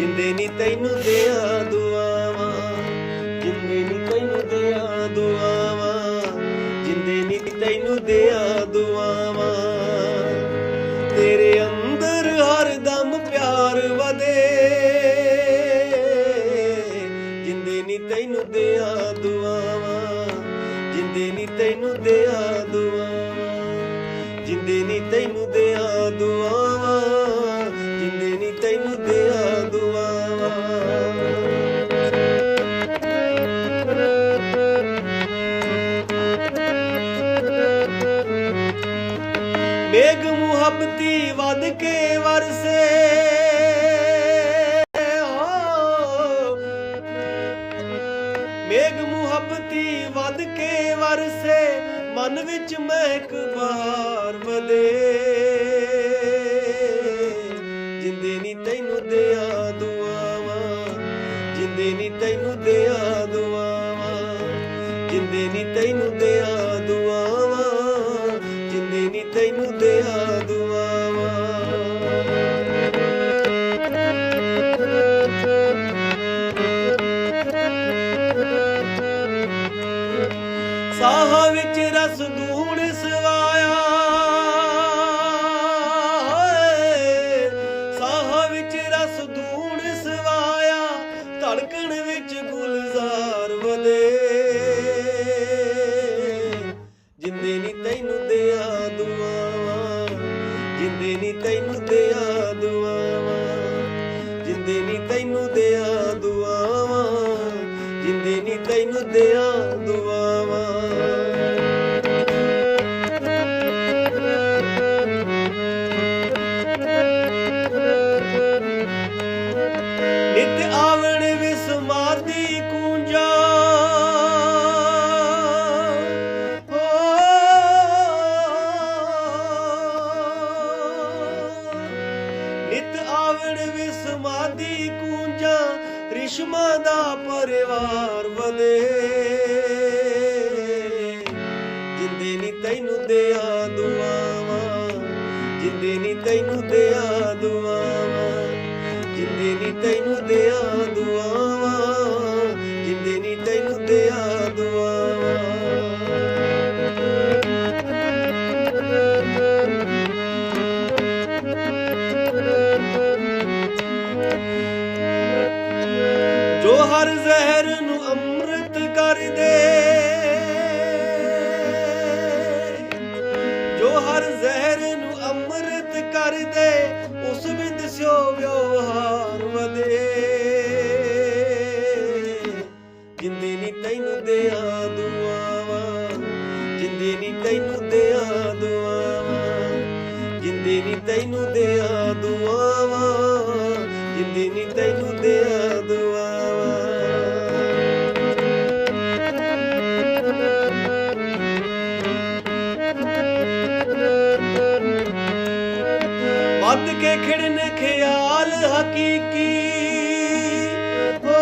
ਜਿੰਦੇ ਨਹੀਂ ਤੈਨੂੰ ਦਿਆਂ ਦੁਆਵਾਂ, ਜਿੰਦੇ ਨਹੀਂ ਤੈਨੂੰ ਦਿਆਂ ਦੁਆਵਾਂ, ਜਿੰਦੇ ਨਹੀਂ ਤੈਨੂੰ ਦਿਆਂ ਦੁਆਵਾਂ। ਤੇਰੇ ਅੰਦਰ ਹਰ ਦਮ ਪਿਆਰ ਵਦੇ ਜਿੰਦੇ ਨਹੀਂ ਤੈਨੂੰ ਦਿਆਂ ਦੁਆਵਾਂ, ਜਿੰਦੇ ਨਹੀਂ ਤੈਨੂੰ ਦਿਆਂ ਦੁਆਵਾਂ, ਜਿੰਦੇ ਨਹੀਂ ਤੈਨੂੰ ਦਿਆਂ ਦੁਆਵਾਂ। ਮੁਹੱਬਤੀ ਵੱਧ ਕੇ ਵਰਸੇ ਹੋ। ਮੇਗ ਮੁਹੱਬਤੀ ਵੱਧ ਕੇ ਵਰਸੇ, ਮਨ ਵਿੱਚ ਮਹਿਕ ਬਹਾਰ ਵਧੇ ਜਿੰਦੇ ਨੀ ਤੈਨੂੰ ਦਿਆਂ ਦੁਆਵਾਂ, ਜਿੰਦੇ ਨੀ ਤੈਨੂੰ ਦਿਆਂ ਦੁਆਵਾਂ, ਜਿੰਦੇ ਨੀ ਤੈਨੂੰ ਦਿਆਂ ਰਸ ਦੂਣ ਸਵਾਇਆ। ਸਾਹ ਵਿੱਚ ਰਸ ਦੂਣ ਸਵਾਇਆ, ਧੜਕਣ ਵਿੱਚ ਗੁਲਜ਼ਾਰ ਵਧੇ। ਜਿੰਦੇ ਨੀ ਤੈਨੂੰ ਦਿਆ ਦੁਆਵਾਂ ਜਿੰਦੇ ਨੀ ਤੈਨੂੰ ਦਿਆ ਦੁਆਵਾਂ ਜਿੰਦੇ ਨੀ ਤੈਨੂੰ ਦਿਆ ਦੁਆਵਾਂ ਜਿੰਦੇ ਨੀ ਤੈਨੂੰ ਦਿਆ ਦੁਆਵਾਂ। ਰਿਸ਼ਮਾ ਦਾ ਪਰਿਵਾਰ ਵਧੇ ਜਿੰਦੇ ਨੀ ਤੈਨੂੰ ਦਿਆਂ ਦੁਆਵਾਂ ਜਿੰਦੇ ਨੀ ਤੈਨੂੰ ਦੇ ਦੇ ਜੋ ਹਰ ਜ਼ਹਿਰ ਨੂੰ ਅੰਮ੍ਰਿਤ ਕਰ ਦੇ ਉਸ ਵਿੱਚ ਸਿਓ ਵਿਵਹਾਰ ਵਧੇ ਜਿੰਦੇ ਨੀ ਤੈਨੂੰ ਦਿਆਂ ਦੁਆਵਾਂ ਜਿੰਦੇ ਨੀ ਤੈਨੂੰ ਦਿਆਂ ਦੁਆਵਾਂ ਜਿੰਦੇ ਨੀ ਤੈਨੂੰ ਦਿਆਂ ਦੁਆਵਾਂ ਜਿੰਦੇ ਨੀ ਵੱਧ ਕੇ ਖਿੜਨ ਖਿਆਲ ਹਕੀਕੀ। ਹੋ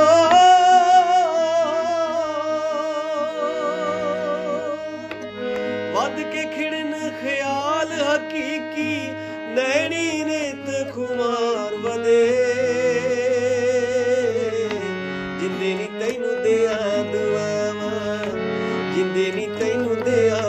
ਵੱਧ ਕੇ ਖਿੜਨ ਖਿਆਲ ਹਕੀਕੀ, ਨੈਣੀ ਨਿਤ ਖੁਮਾਰ ਵਧੇ। ਜਿੰਦੇ ਨੀ ਤੈਨੂੰ ਦਿਆਂ ਦੁਆਵਾਂ ਜਿੰਦੇ ਨੀ ਤੈਨੂੰ ਦਿਆਂ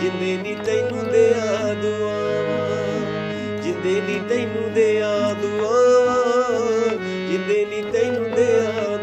ਜਿੰਦੇ ਨੀ ਤੈਨੂੰ ਦਿਆਂ ਦੁਆਵਾਂ ਜਿੰਦੇ ਨੀ ਤੈਨੂੰ ਦਿਆਂ ਦੁਆਵਾਂ ਜਿੰਦੇ ਨੀ ਤੈਨੂੰ ਦੇ ਦਿਆਂ